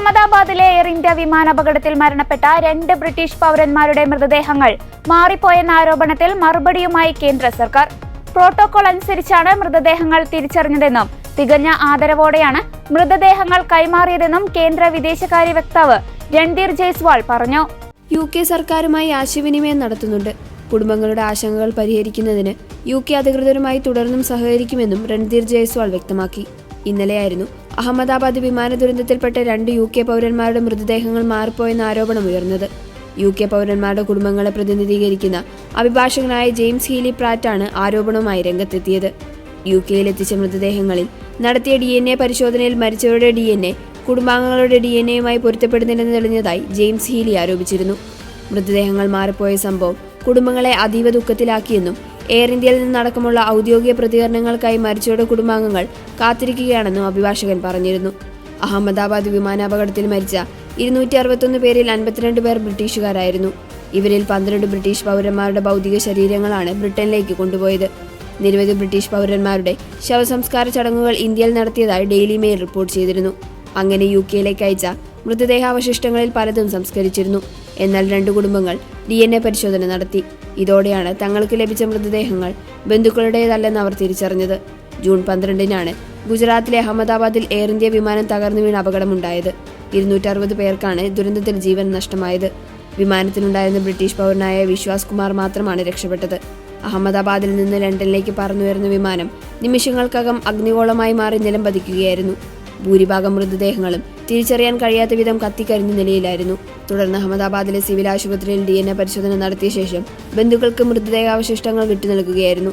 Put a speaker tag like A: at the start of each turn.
A: അഹമ്മദാബാദിലെ air India വിമാനാപകടത്തിൽ മരണപ്പെട്ട രണ്ട് ബ്രിട്ടീഷ് പൗരന്മാരുടെ മൃതദേഹങ്ങൾ മാറിപ്പോയെന്ന ആരോപണത്തിൽ മറുപടിയുമായി കേന്ദ്ര സർക്കാർ. പ്രോട്ടോകോൾ അനുസരിച്ചാണ് മൃതദേഹങ്ങൾ തിരിച്ചറിഞ്ഞതെന്നും തികഞ്ഞ ആദരവോടെയാണ് മൃതദേഹങ്ങൾ കൈമാറിയതെന്നും കേന്ദ്ര വിദേശകാര്യ വക്താവ് രൺധീർ ജയ്സ്വാൾ പറഞ്ഞു.
B: യു കെ സർക്കാരുമായി ആശയവിനിമയം നടത്തുന്നുണ്ട്. കുടുംബങ്ങളുടെ ആശങ്കകൾ പരിഹരിക്കുന്നതിന് യു കെ അധികൃതരുമായി തുടർന്നും സഹകരിക്കുമെന്നും രൺധീർ ജയ്സ്വാൾ വ്യക്തമാക്കി. ഇന്നലെയായിരുന്നു അഹമ്മദാബാദ് വിമാന ദുരന്തത്തിൽപ്പെട്ട രണ്ട് യു കെ പൗരന്മാരുടെ മൃതദേഹങ്ങൾ മാറിപ്പോയെന്ന ആരോപണം ഉയർന്നത്. യു കെ പൗരന്മാരുടെ കുടുംബങ്ങളെ പ്രതിനിധീകരിക്കുന്ന അഭിഭാഷകനായ ജെയിംസ് ഹീലി പ്രാറ്റാണ് ആരോപണവുമായി രംഗത്തെത്തിയത്. യു കെയിൽ എത്തിച്ച മൃതദേഹങ്ങളിൽ നടത്തിയ ഡി എൻ എ പരിശോധനയിൽ മരിച്ചവരുടെ ഡി എൻ എ കുടുംബാംഗങ്ങളുടെ ഡി എൻ എയുമായി പൊരുത്തപ്പെടുന്നില്ലെന്ന് തെളിഞ്ഞതായി ജെയിംസ് ഹീലി ആരോപിച്ചിരുന്നു. മൃതദേഹങ്ങൾ മാറിപ്പോയ സംഭവം കുടുംബങ്ങളെ അതീവ ദുഃഖത്തിലാക്കിയെന്നും എയർ ഇന്ത്യയിൽ നിന്നടക്കമുള്ള ഔദ്യോഗിക പ്രതികരണങ്ങൾക്കായി മരിച്ചവരുടെ കുടുംബാംഗങ്ങൾ കാത്തിരിക്കുകയാണെന്നും അഭിഭാഷകൻ പറഞ്ഞിരുന്നു. അഹമ്മദാബാദ് വിമാനാപകടത്തിൽ മരിച്ച ഇരുന്നൂറ്റി അറുപത്തൊന്ന് പേരിൽ അൻപത്തിരണ്ട് പേർ ബ്രിട്ടീഷുകാരായിരുന്നു. ഇവരിൽ പന്ത്രണ്ട് ബ്രിട്ടീഷ് പൗരന്മാരുടെ ഭൗതിക ശരീരങ്ങളാണ് ബ്രിട്ടനിലേക്ക് കൊണ്ടുപോയത്. നിരവധി ബ്രിട്ടീഷ് പൗരന്മാരുടെ ശവസംസ്കാര ചടങ്ങുകൾ ഇന്ത്യയിൽ നടത്തിയതായി ഡെയിലി മെയിൽ റിപ്പോർട്ട് ചെയ്തിരുന്നു. അങ്ങനെ യു കെയിലേക്ക് അയച്ച മൃതദേഹാവശിഷ്ടങ്ങളിൽ പലതും സംസ്കരിച്ചിരുന്നു. എന്നാൽ രണ്ടു കുടുംബങ്ങൾ ഡി എൻ എ പരിശോധന നടത്തി. ഇതോടെയാണ് തങ്ങൾക്ക് ലഭിച്ച മൃതദേഹങ്ങൾ ബന്ധുക്കളുടേതല്ലെന്ന് അവർ തിരിച്ചറിഞ്ഞത്. ജൂൺ പന്ത്രണ്ടിനാണ് ഗുജറാത്തിലെ അഹമ്മദാബാദിൽ എയർ ഇന്ത്യ വിമാനം തകർന്നു വീണ് അപകടമുണ്ടായത്. ഇരുന്നൂറ്ററുപത് പേർക്കാണ് ദുരന്തത്തിൽ ജീവൻ നഷ്ടമായത്. വിമാനത്തിലുണ്ടായിരുന്ന ബ്രിട്ടീഷ് പൗരനായ വിശ്വാസ് കുമാർ മാത്രമാണ് രക്ഷപ്പെട്ടത്. അഹമ്മദാബാദിൽ നിന്ന് ലണ്ടനിലേക്ക് പറന്നുയർന്ന വിമാനം നിമിഷങ്ങൾക്കകം അഗ്നിഗോളമായി മാറി നിലം പതിക്കുകയായിരുന്നു. ഭൂരിഭാഗം മൃതദേഹങ്ങളും തിരിച്ചറിയാൻ കഴിയാത്ത വിധം കത്തിക്കരിഞ്ഞ നിലയിലായിരുന്നു. തുടർന്ന് അഹമ്മദാബാദിലെ സിവിൽ ആശുപത്രിയിൽ ഡി പരിശോധന നടത്തിയ ശേഷം ബന്ധുക്കൾക്ക് മൃതദേഹാവശിഷ്ടങ്ങൾ വിട്ടു നൽകുകയായിരുന്നു.